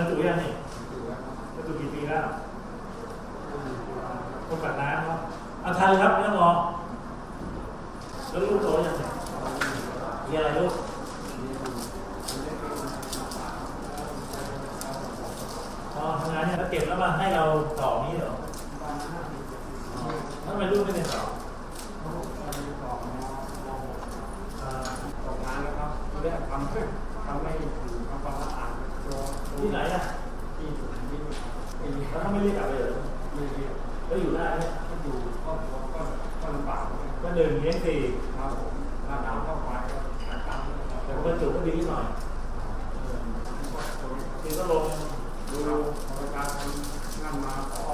รรจุยังนี่บรรจุกี่ปีแล้วคนปัดน้ำเนาะเอาทานเลยครับไม่ต้องรอแล้วลูกโตยังเนี่ยมีอะไรลูกพอทำงานเนี่ยแล้วเก็บแล้วมาให้เราต่อนี้เหรอแล้วทำไมลูกไม่ได้ต่ออ่าตกงานแล้วครับไม่ได้ทำทำไม่ถึงทำความสะอาดตัว ที่ไหนอะที่อยู่ที่ไม่มีแล้วเขาไม่เรียกกลับไปเหรอไม่เรียกก็อยู่ได้เนี่ยก็อยู่ครอบครัวก็ก็ลำบากก็หนึ่งเลี้ยงสี่ครับผมถ้าน้ำเข้าไปก็หาตังค์แต่บรรจุก็ดีหน่อยคือก็ลงดูประชาชนนั่นมาขอ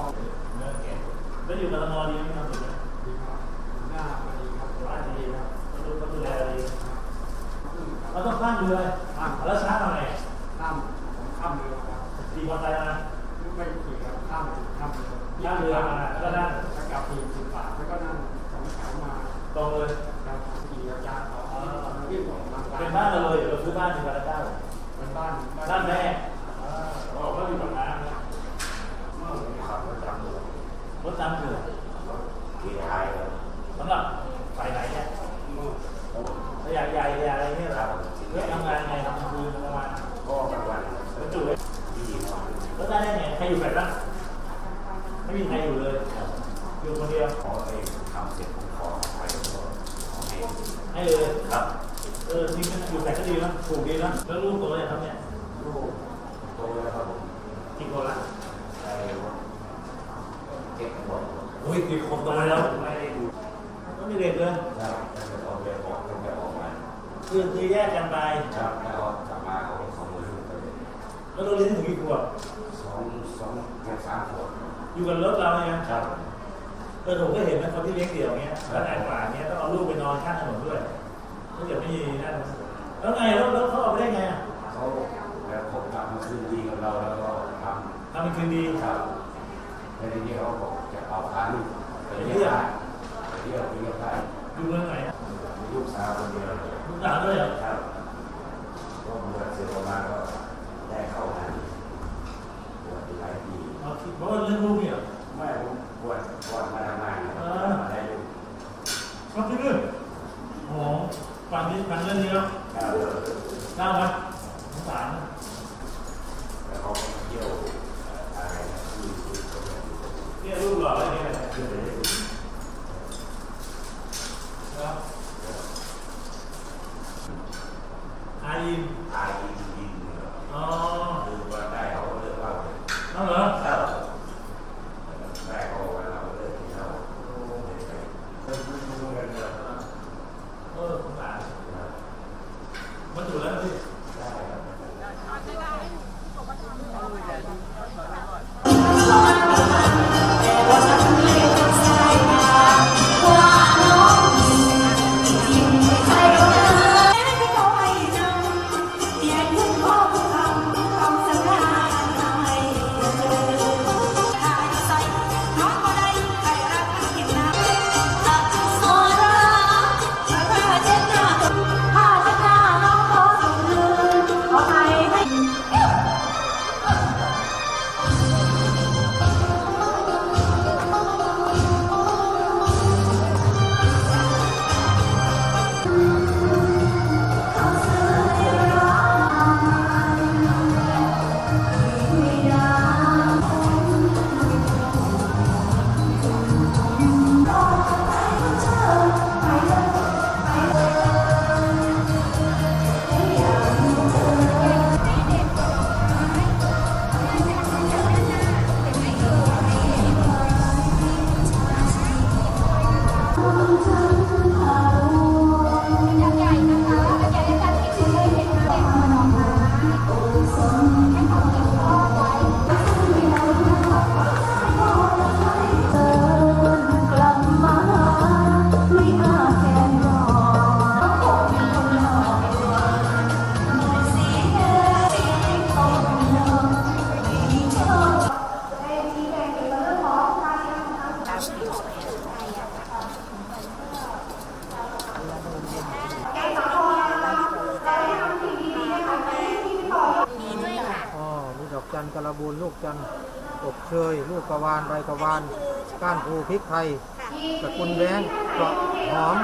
เนื้อแกะแล้วอยู่กับตมดีไหมครับอยู่ไหม ดีครับหน้าพอดีครับ ร้านดีนะก็ดูก็ดูแลดีเราต้องข้ามเรือแล้วช้าหน่อย ข้ามผมข้ามเรือครับ ขี่มอเตอร์ไซค์มา ไม่ขี่ครับข้ามข้ามเรือ ข้ามเรือมาแล้วนั่ง แล้วกลับสี่สิบบาทแล้วก็นั่งสองแถวมา ตรงเลย ครับขี่อาจารย์ต่อวิ่งออกกำลังกาย เป็นบ้านเราเลยเราซื้อบ้านที่บาราเก้า เป็นบ้าน บ้านแม่บอกว่าอยู่กับน้ำนะ ขับรถจำเลย รถน้ำเถื่อน ขี่ท้ายเลย สำหรับฝ่ายไหนเนี่ยขยะใหญ่ขยะอะไรเนี่ยเหรอเพื่อทำงานไงทำคืนประมาณ ก็กลางวัน บรรจุเลย ที่นอน แล้วได้ได้ไงใครอยู่ไหนบ้างไม่มีใครอยู่เลย อยู่คนเดียว ขอเองทำเสร็จผมขอไปก็ขอให้ ให้เลย ครับ เออจริงๆอยู่ไหนก็ดี นะถูกดีนะแล้วลูกตัวเนี่ยครับเนี่ยลูกโตแล้วครับผมกี่คนละได้เก็บหมดโอ้ยกี่คนโตแล้วไม่ได้ดูก็มีเด็กเลยแล้วตั้งแต่ตอนเรียนออกตั้งแต่ออกมาคือคือแยกกันไปครับแล้วกลับมาเขาสองมือไปแล้วเราเรียนถึงกี่ขวบสองสองแค่สามขวบอยู่กับรถเราเนี่ยครับเออผมก็เห็นนะคนที่เลี้ยงเดี่ยวเงี้ยขนาดกว่าเงี้ยต้องเอาลูกไปนอนข้างถนนด้วยถ้าเกิดไม่มีนั่น แล้วไงแล้วแล้วเขาเอาไปได้ไงอะเขาแล้วพบกลับมาคืนดีกับเราแล้วก็ททำเป็นคืนดีำครับแล้วทีนี้เขาบอกจะเอาพาลูกไปเที่ยวไปเที่ยวไปเที่ยวได้อยู่เมืองไหนอะลูกสาวคนเดียวลูกสาวด้วยเหรอครับก็บวชเสร็จออกมาก็ได้เข้างานบวชหลายปี เอาคิดเพราะว่าเรื่องลูกเนี่ยานใบกระวานก้านภูพริกไทยสกุลแว้งเกาะหอม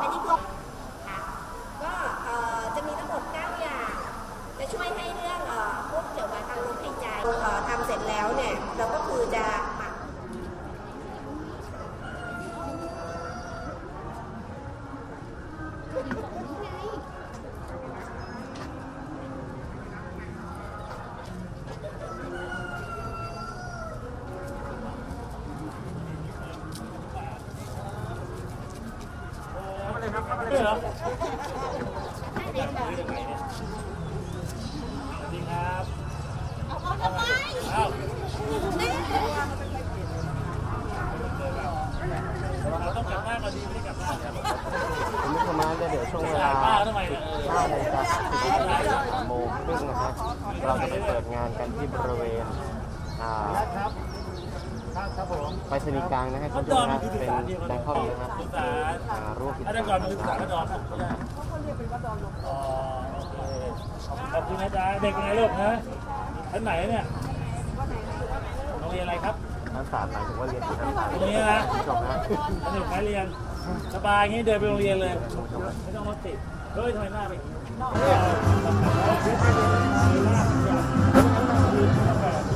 อันนี้คือค่ะก็เอ่อจะมีทั้งหมด 9 อย่าง จะช่วยให้เรื่องเอ่อพวกเกี่ยวกับทางลมหายใจเอ่อทำเสร็จแล้วเนี่ย เราก็คือจะหมัก นี่เหรอสวัสดีครับอ้าวเราต้องกลับบ้านก่อนดีไม่ได้กลับบ้านครับผมไม่ทำมาเดี๋ยวช่วงเวลายป้าทำไมเนี่ย5นาฬิกา10โมงครึ่งนะครับ เราจะไปเปิดงานกันที่บริเวณอ่า ครับครับครับผมไปสนีย์กลางนะครับขั้คุนณตผู้อนชมมันนะคือศึกเป็นษาเดียวกันแบงคอกนะครับศึกษาอ่าร่วมกิจอันกรนั้นรก่อนมมันคือศึกษาระดอนครับไม่ใช่อ๋อโอเคขอบคุณนะจ๊ะเด็กเป็นไงลูกฮะชั้นไหนเนี่ยโรงเรียนอะไรครับนักศึกษาหมายถึงว่าเรียนที่นั่นตรงนี้นะคุณผู้ชมนะสนุกไหมเรียน สบายงี้เดินไปโรงเรียนเลย ไม่ต้องรถติด เฮ้ยทำไมหน้าเป็นอย่างนี้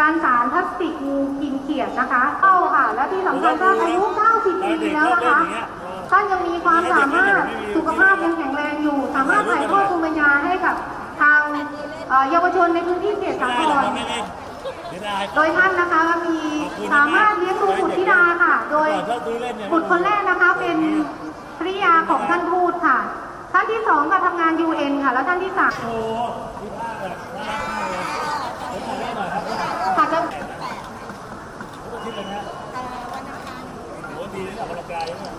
การสารพลาสติกงูกินเขียดนะคะเข้าค่ะ และที่สำคัญท่านอายุ 90 ปีแล้วนะคะ ท่านยังมีความสามารถสุขภาพยังแข็งแรงอยู่ สามารถถ่ายทอดภูมิปัญญาให้กับทางเอ่อเยาวชนในพื้นที่เขตไม่สาได้คหรอกรไม่ได้ไม่ได้โดยท่านนะคะมีสามารถเลี้ยงดูบุตรธิดาค่ะ โดยชอบซื้อเล่นเนี่ยบุตรคนแรกนะคะเป็นภริยาของท่านทูตค่ะ ท่านที่สองก็ทำงาน UN ค่ะ แล้วท่านที่สาม กกำลังกายเนี่ย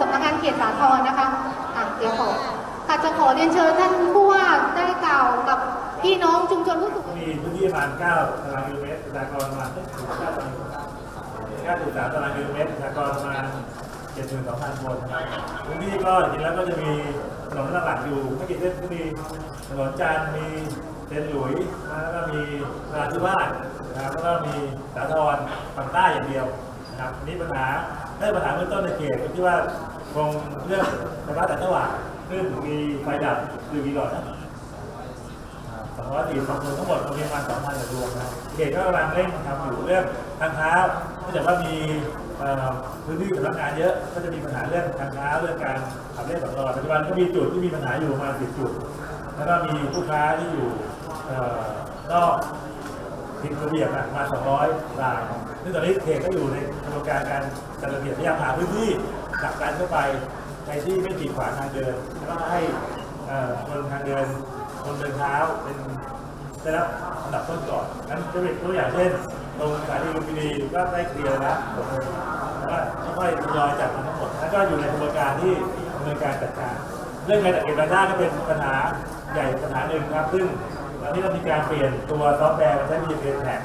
สำนักงานเขตสาทรนะคะอะเดี๋ยวขอค่ะจะขอเรียนเชิญท่านผู้ว่าได้กล่าวกับพี่น้องชุมชนผู้สูงมีพื้นที่ประมาณ9ตารางกิโลเมตรประชากรประมาณ9ตารางกิโลเมตร9.3ตารางกิโลเมตรประชากรประมาณ72,000คนนะครับพื้นที่ก็จริงๆแล้วก็จะมีถนนหลักๆอยู่ไม่กี่เส้นก็มีถนนจันทร์มีเซนหลุยส์นะแล้วก็มีนราธิวาสนะครับแล้วก็มีสาทรฝั่งใต้อย่างเดียว นะครับนี่ปัญหาได้ปัญหาเบื้องต้นในเขตที่ว่าคงเรื่องไฟฟ้าแต่สว่างขึ้นมีไฟดับอยู่กี่หลอดนะสองร้อยสี่สองคนทั้งหมดประมาณสองพันกว่าดวงนะเขตก็กำลังเร่งทำอยู่เรื่องทางเท้าเนื่องจากว่ามีพื้นที่สำนักงานเยอะก็จะมีปัญหาเรื่องทางเท้าเรื่องการขับเล่นสำรองปัจจุบันก็มีจุดที่มีปัญหาอยู่ประมาณสิบจุด แล้วก็มีผู้ค้าที่อยู่นอก ผิดระเบียบอะประมา200รายซึ่งตอนนี้เขตก็อยู่ในกระบวนการการจัดระเบียบพยายามหาพื้นที่จับการเข้าไปในที่ไม่กีดขวางทางเดินแล้วก็ให้คนทางเดินคนเดินเท้าเป็นได้รับอันดับต้นก่อนนั้นจะเป็นตัวอย่างเช่นตรงสถานีลุมพินีก็ได้เคลียร์แล้วแล้วก็ค่อยๆทยอยจัดมาทั้งหมดแล้วก็อยู่ในกระบวนการที่ดำเนินการจัดการ เรื่องการจัดเก็บรายได้ก็เป็นปัญหาใหญ่ปัญหาหนึ่งครับ ซึ่ง อนนี้เรามีการเปลี่ยนตัวซอฟต์แวร์มาใช้ BPN Tag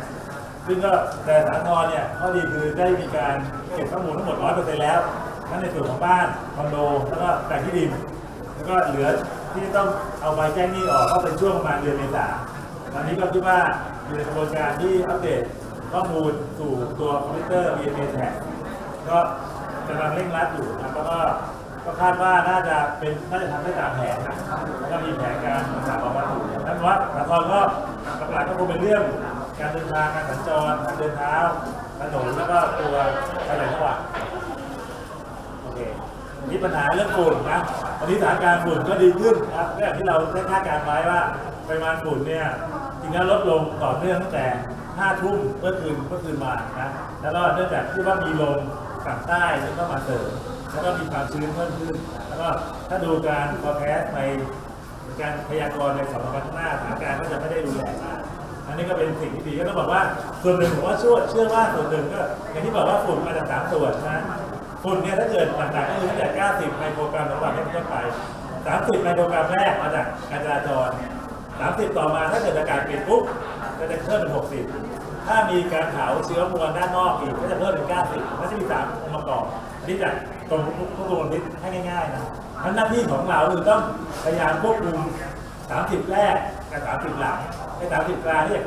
ซึ่งก็แต่สาทรเนี่ยข้อดีคือได้มีการเก็บข้อมูลทั้งหมด 100%แล้ว ทั้งในส่วนของบ้านคอนโด แล้วก็แปลงที่ดิน แล้วก็เหลือที่ต้องเอาใบแจ้งหนี้ออกก็เป็นช่วงประมาณเดือนเมษาตอนนี้ก็คิดว่าอยู่ในกระบวนการที่อัปเดตข้อมูลสู่ตัวคอมพิวเตอร์ VMA Tag ก็กำลังเร่งรัดอยู่นะแล้วก็ ก็คาดว่าน่าจะเป็นน่าจะทำได้ตามแผนนะแล้วก็มีแผนการรักษาความวัตถุนั่นว่าสาทรก็หลักๆก็คงเป็นเรื่องการเดินทางการสัญจรการเดินเท้าถนนแล้วก็ตัวการจังหวัดโอเคมีปัญหาเรื่องฝุ่นนะตอนนี้สถานการณ์ฝุ่นก็ดีขึ้นนะครับก็อย่างที่เราได้คาดการณ์ไว้ว่าปริมาณฝุ่นเนี่ยจริงๆแล้วลดลงต่อเนื่องตั้งแต่ 5 ทุ่มเมื่อคืนเมื่อคืนมานะแล้วก็เนื่องจากที่ว่ามีลมฝั่งใต้ที่เข้ามาเสริม แล้วก็มีความชื้นเพิ่มขึ้น แล้วก็ถ้าดูการ forecast ในการพยากรณ์ในสองวันข้างหน้าสถานการณ์ก็จะไม่ได้รุนแรงมากอันนี้ก็เป็นสิ่งที่ดีก็ต้องบอกว่าส่วนหนึ่งผมว่าเชื่อเชื่อว่าส่วนหนึ่งก็อย่างที่บอกว่าฝุ่นมาจากสามส่วนนะฝุ่นเนี่ยถ้าเกิดหนักๆก็คือตั้งแต่ 90 ไมโครกรัมต่อวันเป็นต้นไป 30 ไมโครกรัมแรกมาจากการจราจร 30 ต่อมาถ้าเกิดอากาศเปลี่ยนปุ๊บก็จะเพิ่มเป็น 60 ถ้ามีการเผาเชื้อมวลด้านนอกอีกก็จะเพิ่มเป็น 90ก็จะมี3องค์ประกอบที่จะต รงทุกตัวพิษให้ง่ายๆนะเพราะหน้าที่ของเราคือต้องพยายามควบคุม 30 แรกกับ30 หลังไอ้30กลางเนี่ย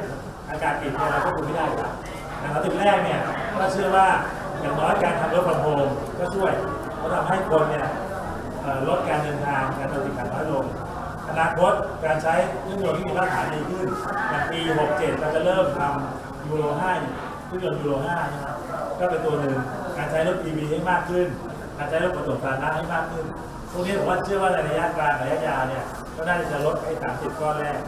อากาศปิดเนี่ยเราควบคุมไม่ได้อยู่แล้วแต่30แรกเนี่ยก็เชื่อว่าอย่างน้อยการทำรถฟอร์มโฮมก็ช่วยเพราะทำให้คนเนี่ยลดการเดินทางการติดขัดน้อยลงอนาคตการใช้เครื่องยนต์ที่มีมาตรฐานดีขึ้นอย่างปี 67 เราจะเริ่มทำยูโร5เครื่องยนต์ยูโร5นะครับก็เป็นตัวหนึ่งการใช้รถ EV ให้มากขึ้น การใช้รถขนส่งสาธารณะให้มากขึ้นพวกนี้ผมว่าเชื่อว่าในระยะกลางระยะยาวเนี่ยก็น่าจะลดไอ้30 ก้อนแรก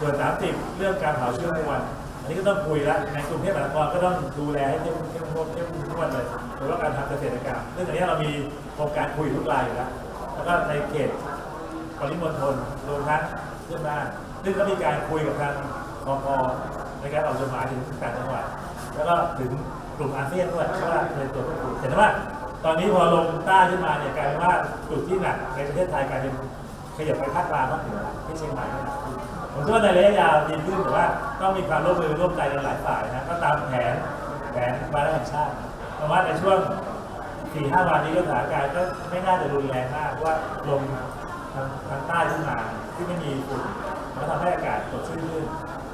ส่วน 30 เรื่องการเผาเชื้อมวลอันนี้ก็ต้องคุยแล้วในกรุงเทพมหานครก็ต้องดูแลให้เข้มเข้มงวดเข้มงวดเลยโดยเฉพาการทำเกษตรกรรมซึ่งอันนี้เรามีโครงการคุยทุกรายอยู่แล้วแล้วก็ในเขตปริมณฑลรวมทั้งเพื่อนบ้านซึ่งก็มีการคุยกับทางกพในการออกจดหมายถึงต่างจังหวัดแล้วก็ถึงกลุ่มอาเซียนด้วยเพราะว่าเป็นตัวผู้คุยเห็นไหมว่า ตอนนี้พอลงใต้ขึ้นมาเนี่ยกลายเป็นว่าจุดที่หนักในประเทศไทยกลายเป็นขยับไปภาคกลางภาคเหนือที่เชียงใหม่ผมเชื่อว่าในระยะยาวดีขึ้นแต่ว่าต้องมีความร่วมมือร่วมใจกันหลายฝ่ายนะก็ตามแผนแผนวาระแห่งชาติเพราะว่าในช่วงสี่ห้าวันนี้ก็สถานการณ์ก็ไม่น่าจะรุนแรงมากว่าลมทางทางใต้ขึ้นมาที่ไม่มีฝุ่นมันทำให้อากาศสดชื่นขึ้น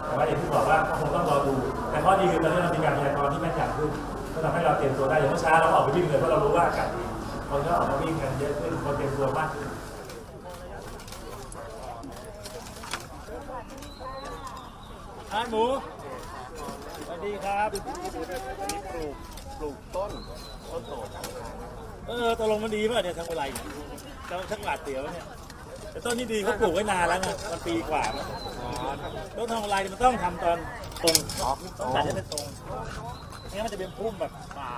แต่ว่าอย่างที่บอกว่าก็คงต้องรอดู แต่ข้อดีคือตอนนี้เรามีการพยากรณ์ที่แม่นยำขึ้น ก็ทำให้เราเตรียมตัวได้อย่างเมื่อเช้าเราออกไปวิ่งเลยเพราะเรารู้ว่าอากาศดีคนก็ออกมาวิ่งกันเยอะขึ้นคนเตรียมตัวมากขึ้นอาหมูสวัสดีครับนี่ปลูกปลูกต้นต้นโตเออตกลงมันดีป่ะเนี่ยทางอะไรจะชักหวาดเสียวเนี่ยแต่ต้นนี้ดีเขาปลูกไว้นานแล้วไงมันปีกว่าแล้วต้นทางอะไรมันต้องทำตอนตรงต้องตัดให้เป็นตรง ไม่งั้นมันจะเป็นพุ่มแบบป่า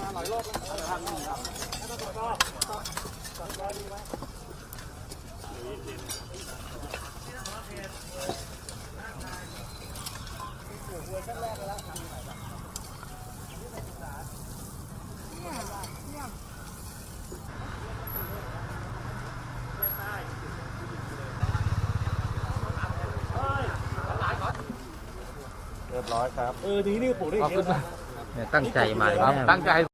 มาหลายรอบแล้วทำนี่ครับแล้วก็ก็ก็ดีไหม เรียบร้อยครับ เออทีนี้ปลูกได้เยอะนะ เนี่ยตั้งใจมาเลยแม่ตั้งใจ